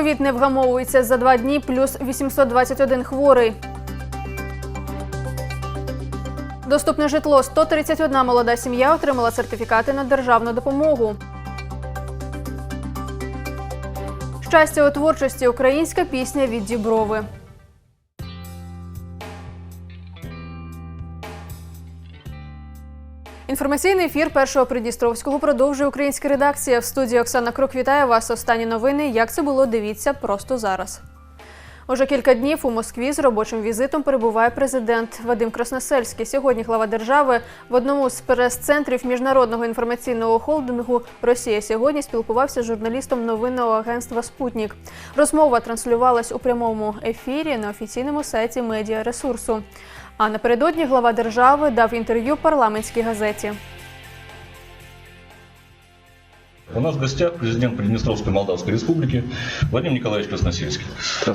Ковід не вгамовується за два дні, плюс 821 хворий. Доступне житло 131 молода сім'я отримала сертифікати на державну допомогу. Щастя у творчості українська пісня від Діброви. Інформаційний ефір першого Придністровського продовжує українська редакція. В студії Оксана Крук вітає вас. Останні новини. Як це було, дивіться просто зараз. Уже кілька днів у Москві з робочим візитом перебуває президент Вадим Красносельський. Сьогодні глава держави в одному з прес-центрів міжнародного інформаційного холдингу Росія сьогодні спілкувався з журналістом новинного агентства Спутнік. Розмова транслювалась у прямому ефірі на офіційному сайті медіаресурсу. А напередодні глава держави дав інтерв'ю парламентській газеті. У нас в гостях президент Приднестровской Молдавской Республики Владимир Николаевич Красносельский.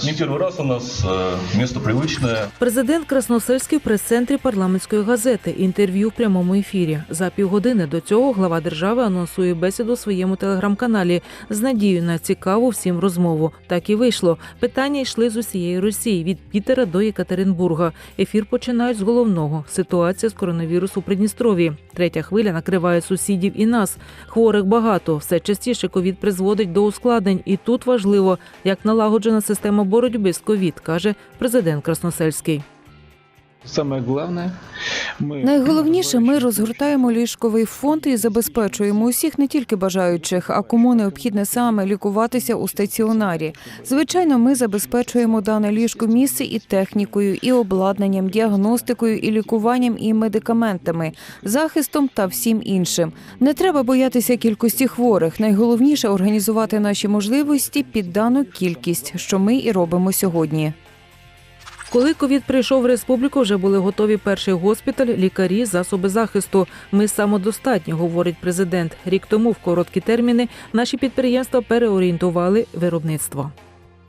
Не первый раз у нас э, место привычное. Президент Красносельський в прес-центрі парламентської газети. Інтерв'ю в прямому ефірі. За півгодини до цього глава держави анонсує бесіду у своєму телеграм-каналі з надією на цікаву всім розмову. Так і вийшло. Питання йшли з усієї Росії від Пітера до Єкатеринбурга. Ефір починають з головного: ситуація з коронавірусу у Придністрові. Третя хвиля накриває сусідів і нас. Хворих багато. Все частіше ковід призводить до ускладнень, і тут важливо, як налагоджена система боротьби з ковід, каже президент Красносельський. Саме головне, ми Найголовніше, ми розгортаємо ліжковий фонд і забезпечуємо усіх не тільки бажаючих, а кому необхідне саме лікуватися у стаціонарі. Звичайно, ми забезпечуємо дане ліжко місце і технікою, і обладнанням, діагностикою, і лікуванням, і медикаментами, захистом та всім іншим. Не треба боятися кількості хворих. Найголовніше організувати наші можливості під дану кількість, що ми і робимо сьогодні. Коли ковід прийшов в республіку, вже були готові перший госпіталь, лікарі, засоби захисту. Ми самодостатні, говорить президент. Рік тому в короткі терміни наші підприємства переорієнтували виробництво.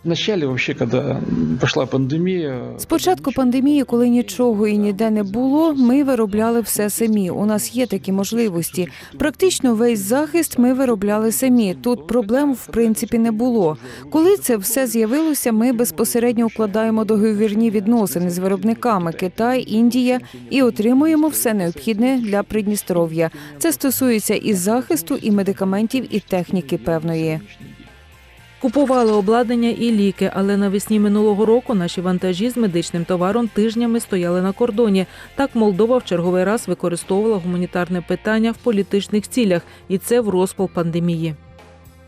Вначале, вообще, когда пошла пандемія, Спочатку пандемії, коли нічого і ніде не було, ми виробляли все самі. У нас є такі можливості. Практично весь захист ми виробляли самі. Тут проблем в принципі не було. Коли це все з'явилося, ми безпосередньо укладаємо договірні відносини з виробниками Китай, Індія і отримуємо все необхідне для Придністров'я. Це стосується і захисту, і медикаментів, і техніки певної. Купували обладнання і ліки, але навесні минулого року наші вантажі з медичним товаром тижнями стояли на кордоні. Так Молдова в черговий раз використовувала гуманітарне питання в політичних цілях, і це в розпал пандемії.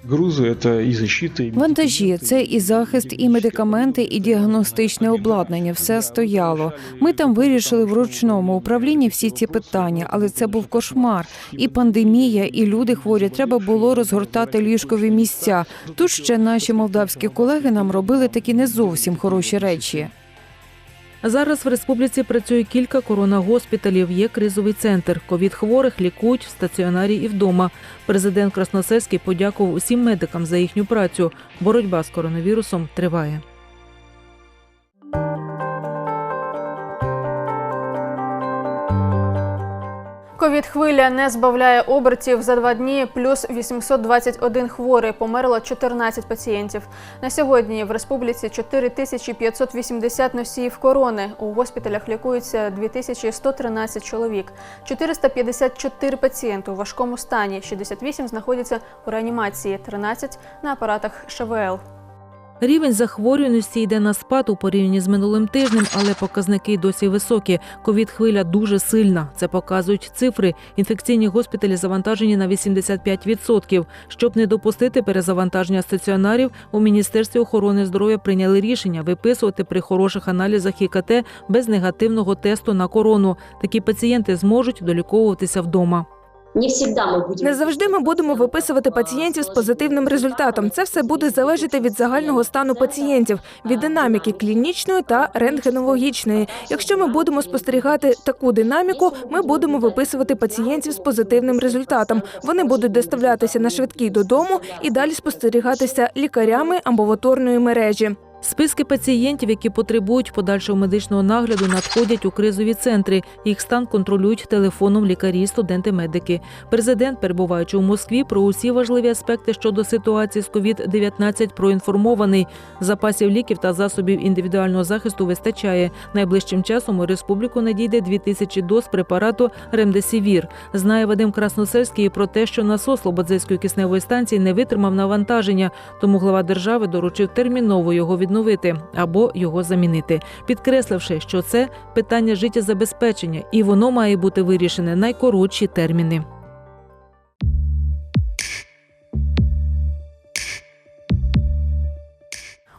Грузи це і защита, і Вантажі це і захист, і медикаменти, і діагностичне обладнання. Все стояло. Ми там вирішили в ручному управлінні всі ці питання, але це був кошмар. І пандемія, і люди хворі. Треба було розгортати ліжкові місця. Тут ще наші молдавські колеги нам робили такі не зовсім хороші речі. Зараз в республіці працює кілька коронагоспіталів. Є кризовий центр. Ковід хворих лікують в стаціонарі і вдома. Президент Красносельський подякував усім медикам за їхню працю. Боротьба з коронавірусом триває. Хвиля не збавляє обертів за два дні. Плюс 821 хворий. Померло 14 пацієнтів. На сьогодні в республіці 4580 носіїв корони. У госпіталях лікуються 2113 чоловік. 454 пацієнти у важкому стані. 68 знаходяться у реанімації, 13 на апаратах ШВЛ. Рівень захворюваності йде на спад у порівнянні з минулим тижнем, але показники досі високі. Ковід хвиля дуже сильна. Це показують цифри. Інфекційні госпіталі завантажені на 85%. Щоб не допустити перезавантаження стаціонарів, у міністерстві охорони здоров'я прийняли рішення виписувати при хороших аналізах ІКТ без негативного тесту на корону. Такі пацієнти зможуть доліковуватися вдома. Не всегда мы будем. Не завжди ми будемо виписувати пацієнтів з позитивним результатом. Це все буде залежати від загального стану пацієнтів, від динаміки клінічної та рентгенологічної. Якщо ми будемо спостерігати таку динаміку, ми будемо виписувати пацієнтів з позитивним результатом. Вони будуть доставлятися на швидкій додому і далі спостерігатися лікарями амбулаторної мережі. Списки пацієнтів, які потребують подальшого медичного нагляду, надходять у кризові центри. Їх стан контролюють телефоном лікарі, студенти, медики. Президент, перебуваючи у Москві, про усі важливі аспекти щодо ситуації з COVID-19 проінформований. Запасів ліків та засобів індивідуального захисту вистачає. Найближчим часом у республіку надійде 2000 доз препарату Ремдесівір. Знає Вадим Красносельський про те, що насос Слободзейської кисневої станції не витримав навантаження, тому глава держави доручив терміново його відновити або його замінити, підкресливши, що це питання життєзабезпечення, і воно має бути вирішене найкоротші терміни.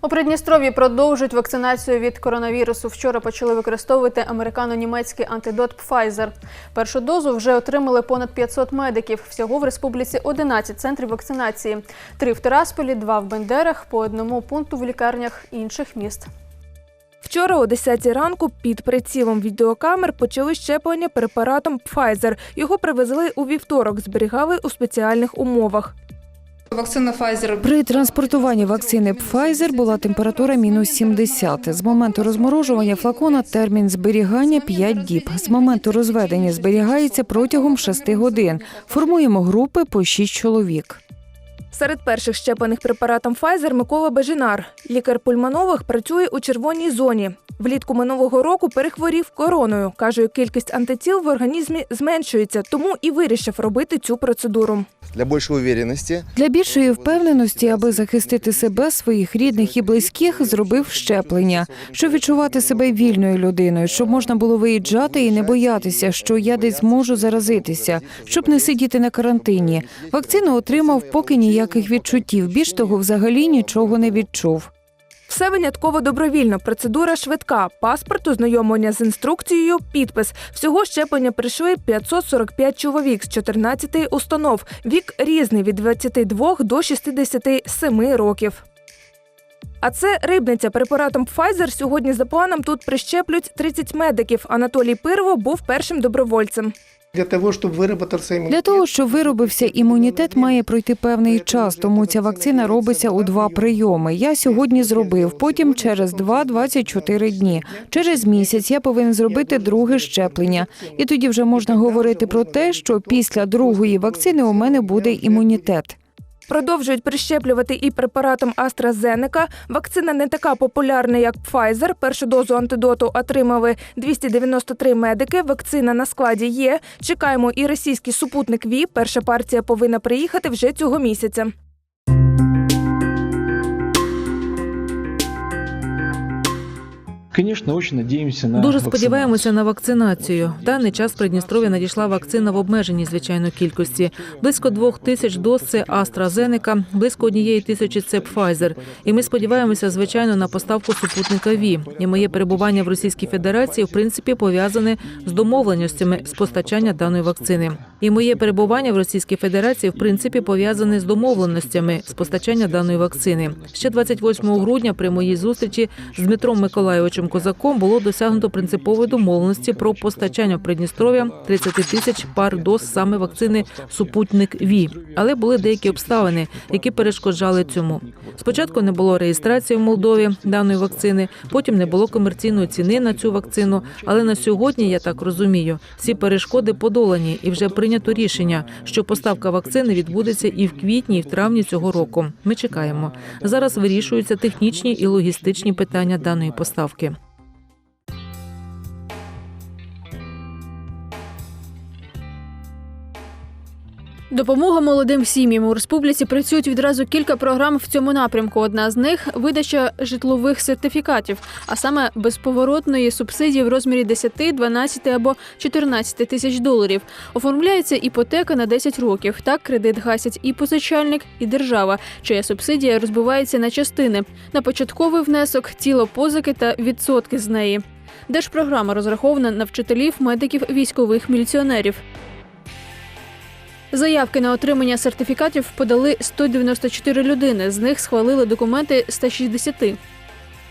У Придністров'ї продовжують вакцинацію від коронавірусу. Вчора почали використовувати американо-німецький антидот Pfizer. Першу дозу вже отримали понад 500 медиків. Всього в республіці 11 центрів вакцинації. Три в Тирасполі, два в Бендерах, по одному пункту в лікарнях інших міст. Вчора о 10 ранку під прицілом відеокамер почали щеплення препаратом Pfizer. Його привезли у вівторок, зберігали у спеціальних умовах. Вакцина Pfizer При транспортуванні вакцини Pfizer була температура мінус 70. З моменту розморожування флакона термін зберігання 5 діб. З моменту розведення зберігається протягом 6 годин. Формуємо групи по 6 чоловік. Серед перших щеплених препаратом Pfizer Микола Бежинар. Лікар-пульмонолог працює у червоній зоні. Влітку минулого року перехворів короною. Каже, кількість антитіл в організмі зменшується, тому і вирішив робити цю процедуру. Для большей уверенности Для більшої впевненості, аби захистити себе, своїх рідних і близьких, зробив щеплення, щоб відчувати себе вільною людиною, щоб можна було виїжджати і не боятися, що я десь зможу заразитися, щоб не сидіти на карантині. Вакцину отримав поки ніяких відчуттів. Більш того, взагалі нічого не відчув. Все винятково добровільно. Процедура швидка. Паспорт, ознайомлення з інструкцією, підпис. Всього щеплення прийшли 545 чоловік з 14 установ. Вік різний від 22 до 67 років. А це рибниця препаратом Pfizer. Сьогодні за планом тут прищеплють 30 медиків. Анатолій Пирво був першим добровольцем. Для того, щоб виробитися імунітет, Для того, щоб виробився імунітет, має пройти певний час, тому ця вакцина робиться у два прийоми. Я сьогодні зробив, потім через 2-24 дні. Через місяць я повинен зробити друге щеплення. І тоді вже можна говорити про те, що після другої вакцини у мене буде імунітет. Продовжують прищеплювати і препаратом AstraZeneca. Вакцина не така популярна, як Pfizer. Першу дозу антидоту отримали 293 медики. Вакцина на складі є. Чекаємо і російський супутник ВІ. Перша партія повинна приїхати вже цього місяця. Конечно, очень надеемся на Дуже сподіваємося на вакцинацію. В даний час в Придністров'я надійшла вакцина в обмеженій звичайно кількості. Близько двох тисяч доз це AstraZeneca, близько однієї тисячі це Pfizer. І ми сподіваємося, звичайно, на поставку супутника ВІ. І моє перебування в Російській Федерації в принципі пов'язане з домовленостями з постачання даної вакцини. І моє перебування в Російській Федерації в принципі пов'язане з домовленостями з постачання даної вакцини. Ще 28 грудня при моїй зустрічі з Дмитром Миколайовичем Козаком було досягнуто принципової домовленості про постачання в Придністров'я 30 тисяч пар доз саме вакцини Супутник Ві. Але були деякі обставини, які перешкоджали цьому. Спочатку не було реєстрації в Молдові даної вакцини, потім не було комерційної ціни на цю вакцину. Але на сьогодні, я так розумію, всі перешкоди подолані і вже прийнято рішення, що поставка вакцини відбудеться і в квітні, і в травні цього року. Ми чекаємо. Зараз вирішуються технічні і логістичні питання даної поставки. Допомога молодим сім'ям у республіці працюють відразу кілька програм в цьому напрямку. Одна з них видача житлових сертифікатів, а саме безповоротної субсидії в розмірі 10, 12 або 14 тисяч доларів. Оформляється іпотека на 10 років. Так кредит гасять і позичальник, і держава, чия субсидія розбивається на частини на початковий внесок, тіло позики та відсотки з неї. Держпрограма розрахована на вчителів, медиків, військових міліціонерів. Заявки на отримання сертифікатів подали 194 людини. З них схвалили документи 160.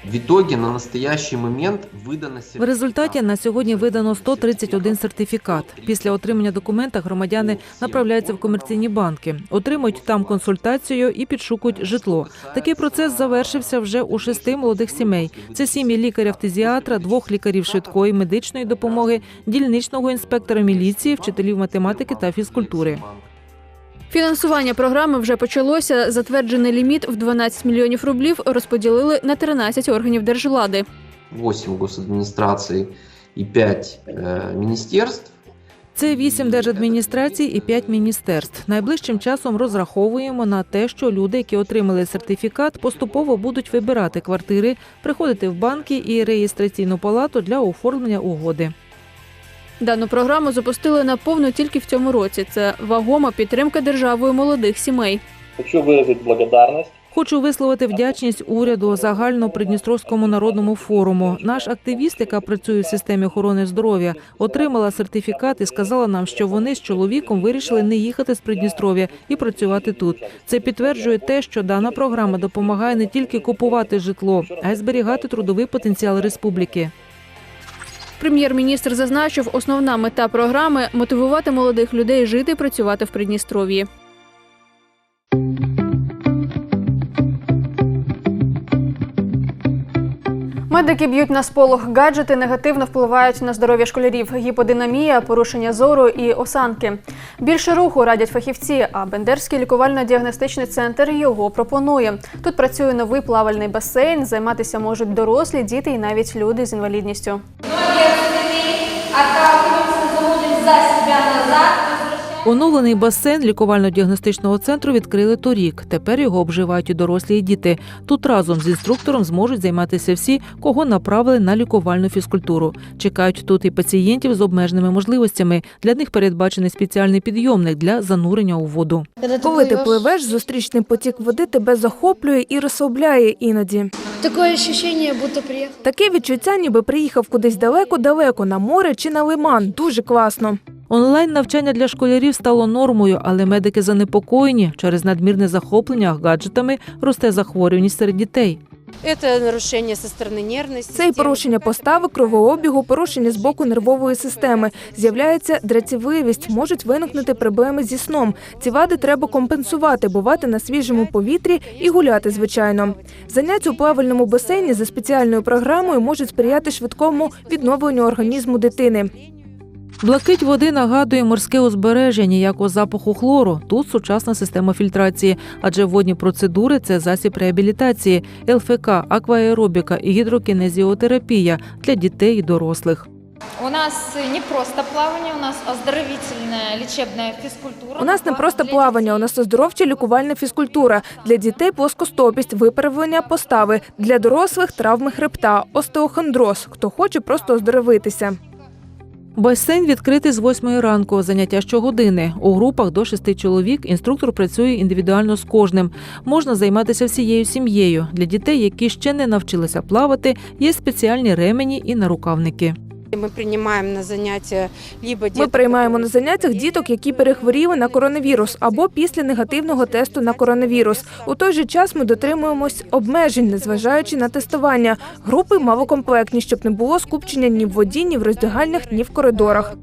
В итоге на настоящий момент выдано... В результаті на сьогодні видано 131 сертифікат. Після отримання документа громадяни направляються в комерційні банки, отримують там консультацію і підшукують житло. Такий процес завершився вже у шести молодих сімей. Це сім'ї лікаря-фтизіатра, двох лікарів швидкої медичної допомоги, дільничного інспектора міліції, вчителів математики та фізкультури. Фінансування програми вже почалося. Затверджений ліміт в 12 мільйонів рублів розподілили на 13 органів держвлади. 8 госадминистраций и 5 э, министерств. Це вісім держадміністрацій і п'ять міністерств. Найближчим часом розраховуємо на те, що люди, які отримали сертифікат, поступово будуть вибирати квартири, приходити в банки і реєстраційну палату для оформлення угоди. Дану програму запустили наповну тільки в цьому році. Це вагома підтримка державою молодих сімей. Хочу выразить благодарность Хочу висловити вдячність уряду загальнопридністровському народному форуму. Наш активіст, яка працює в системі охорони здоров'я, отримала сертифікат і сказала нам, що вони з чоловіком вирішили не їхати з Придністров'я і працювати тут. Це підтверджує те, що дана програма допомагає не тільки купувати житло, а й зберігати трудовий потенціал республіки. Прем'єр-міністр зазначив, основна мета програми мотивувати молодих людей жити і працювати в Придністров'ї. Медики б'ють на сполох гаджети, негативно впливають на здоров'я школярів, гіподинамія, порушення зору і осанки. Більше руху радять фахівці, а Бендерський лікувально-діагностичний центр його пропонує. Тут працює новий плавальний басейн, займатися можуть дорослі, діти і навіть люди з інвалідністю. Оновлений басейн лікувально-діагностичного центру відкрили торік. Тепер його обживають і дорослі і діти. Тут разом з інструктором зможуть займатися всі, кого направили на лікувальну фізкультуру. Чекають тут і пацієнтів з обмеженими можливостями. Для них передбачений спеціальний підйомник для занурення у воду. Коли ти пливеш, зустрічний потік води тебе захоплює і розслабляє іноді. Такое ощущение, будто приїхав. Таке відчуття, ніби приїхав кудись далеко-далеко на море чи на лиман. Дуже класно. Онлайн навчання для школярів стало нормою, але медики занепокоєні через надмірне захоплення гаджетами росте захворюваність серед дітей. Это нарушение со стороны нервной системы. Це і порушення постави, кровообігу, порушення з боку нервової системи. З'являється дратівливість, можуть виникнути проблеми зі сном. Ці вади треба компенсувати, бувати на свіжому повітрі і гуляти, звичайно. Заняття у плавальному басейні за спеціальною програмою можуть сприяти швидкому відновленню організму дитини. Блакить води нагадує морське узбережжя ніякого запаху хлору. Тут сучасна система фільтрації, адже водні процедури це засіб реабілітації, ЛФК, акваеробіка і гідрокінезіотерапія для дітей і дорослих. У нас не просто плавание, у нас оздоровительная лечебная физкультура. У нас не просто плавання, у нас оздоровча лікувальна фізкультура. Для дітей плоскостопість, виправлення постави, для дорослих травми хребта, остеохондроз. Хто хоче просто оздоровитися. Басейн відкритий з 8 ранку. Заняття щогодини. У групах до 6 чоловік інструктор працює індивідуально з кожним. Можна займатися всією сім'єю. Для дітей, які ще не навчилися плавати, є спеціальні ремені і нарукавники. Мы приймаємо на заняття либо Ми приймаємо на заняттях діток, які перехворіли на коронавірус або після негативного тесту на коронавірус. У той же час ми дотримуємось обмежень, незважаючи на тестування. Групи малокомплектні, щоб не було скупчення ні в воді, ні в роздягальнях, ні в коридорах.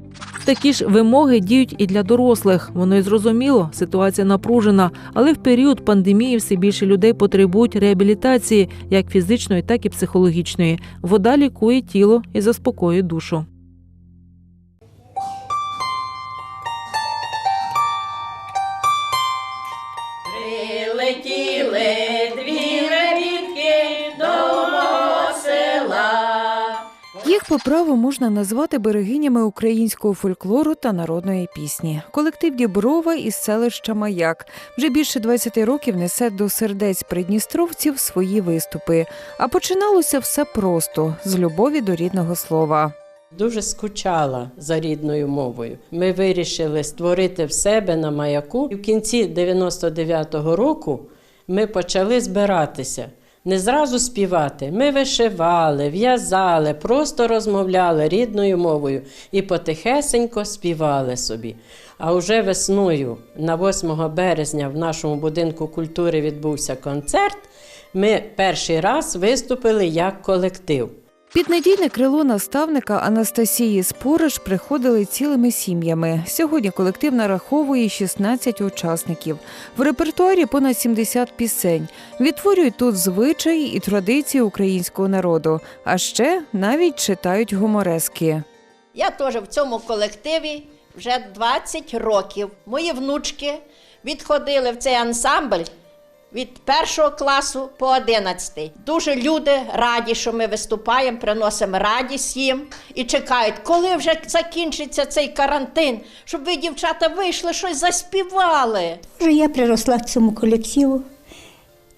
Такі ж вимоги діють і для дорослих. Воно й зрозуміло, ситуація напружена, але в період пандемії все більше людей потребують реабілітації, як фізичної, так і психологічної. Вода лікує тіло і заспокоює душу. Їх по праву можна назвати берегинями українського фольклору та народної пісні. Колектив Діброва із селища Маяк вже більше 20 років несе до сердець придністровців свої виступи. А починалося все просто з любові до рідного слова. Дуже скучала за рідною мовою. Ми вирішили створити в себе на маяку. І в кінці 99-го року ми почали збиратися. Не зразу співати. Ми вишивали, в'язали, просто розмовляли рідною мовою і потихесенько співали собі. А вже весною, на 8 березня, в нашому будинку культури відбувся концерт. Ми перший раз виступили як колектив. Під надійне крило наставника Анастасії Спориш приходили цілими сім'ями. Сьогодні колектив нараховує 16 учасників. В репертуарі понад 70 пісень. Відтворюють тут звичаї і традиції українського народу. А ще навіть читають гуморески. Я теж в цьому колективі вже 20 років. Мої внучки відходили в цей ансамбль від першого класу по 11. Дуже люди раді, що ми виступаємо, приносимо радість їм і чекають, коли вже закінчиться цей карантин, щоб ви, дівчата, вийшли, щось заспівали. Вже я приросла к цьому колективу.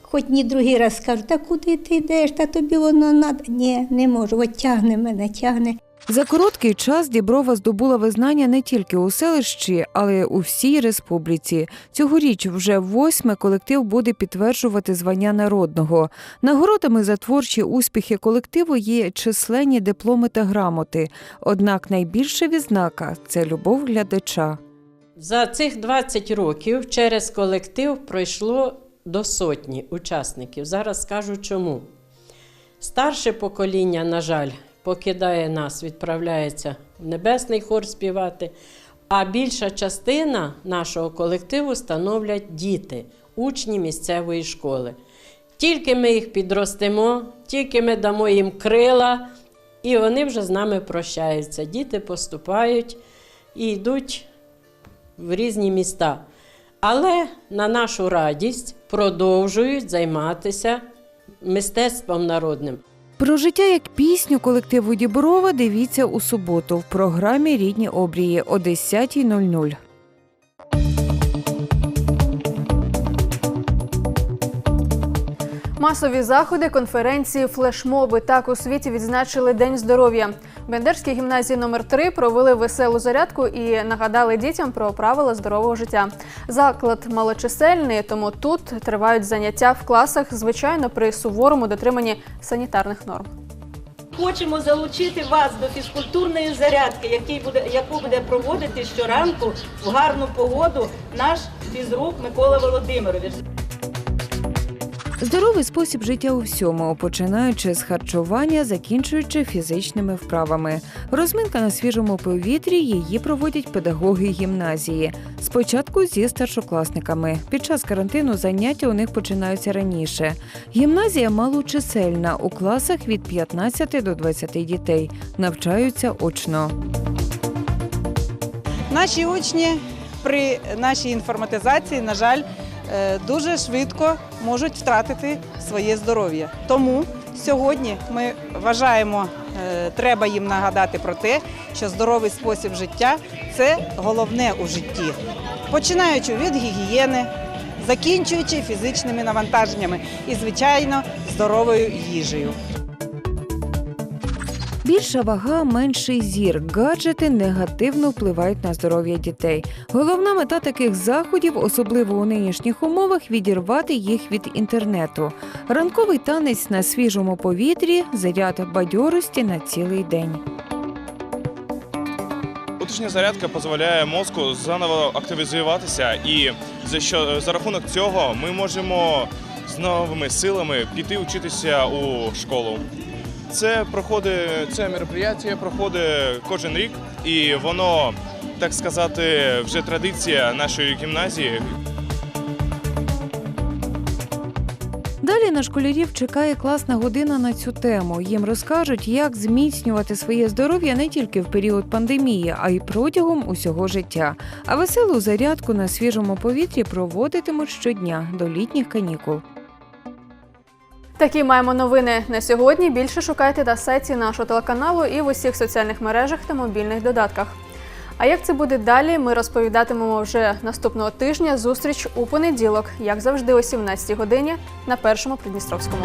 Хоч ні другий раз скажу, та куди ти йдеш, та тобі воно надо. Ні, не можу, от тягне мене, тягне. За короткий час Діброва здобула визнання не тільки у селищі, але й у всій республіці. Цьогоріч вже восьме колектив буде підтверджувати звання народного. Нагородами за творчі успіхи колективу є численні дипломи та грамоти. Однак найбільша відзнака це любов глядача. За цих 20 років через колектив пройшло до сотні учасників. Зараз скажу чому. Старше покоління, на жаль, покидає нас, відправляється в небесний хор співати. А більша частина нашого колективу становлять діти, учні місцевої школи. Тільки ми їх підростимо, тільки ми дамо їм крила, і вони вже з нами прощаються. Діти поступають і йдуть в різні міста. Але на нашу радість продовжують займатися мистецтвом народним. Про життя як пісню колективу Діброва дивіться у суботу в програмі Рідні обрії о 10.00. Масові заходи, конференції, флешмоби так у світі відзначили День здоров'я. Бендерській гімназії номер 3 провели веселу зарядку і нагадали дітям про правила здорового життя. Заклад малочисельний, тому тут тривають заняття в класах, звичайно, при суворому дотриманні санітарних норм. Хочемо залучити вас до фізкультурної зарядки, буде, яку буде проводити щоранку в гарну погоду наш фізрук Микола Володимирович. Здоровий спосіб життя у всьому, починаючи з харчування, закінчуючи фізичними вправами. Розминка на свіжому повітрі її проводять педагоги гімназії. Спочатку зі старшокласниками. Під час карантину заняття у них починаються раніше. Гімназія малочисельна у класах від 15 до 20 дітей. Навчаються очно. Наші учні при нашій інформатизації, на жаль, е, дуже швидко можуть втратити своє здоров'я. Тому сьогодні ми вважаємо, е, треба їм нагадати про те, що здоровий спосіб життя це головне у житті, починаючи від гігієни, закінчуючи фізичними навантаженнями і, звичайно, здоровою їжею. Більша вага, менший зір. Гаджети негативно впливають на здоров'я дітей. Головна мета таких заходів, особливо у нинішніх умовах, відірвати їх від інтернету. Ранковий танець на свіжому повітрі, заряд бадьорості на цілий день. Утрішня зарядка дозволяє мозку заново активізуватися, і за що за рахунок цього ми можемо з новими силами піти вчитися у школу. Це проходить це мероприятие проходить кожен рік, і воно, так сказати, вже традиція нашої гімназії. Далі на школярів чекає класна година на цю тему. Їм розкажуть, як зміцнювати своє здоров'я не тільки в період пандемії, а й протягом усього життя. А веселу зарядку на свіжому повітрі проводитимуть щодня до літніх канікул. Такі маємо новини на сьогодні. Більше шукайте на сайті нашого телеканалу і в усіх соціальних мережах та мобільних додатках. А як це буде далі, ми розповідатимемо вже наступного тижня. Зустріч у понеділок, як завжди, о 17 годині на першому Придністровському.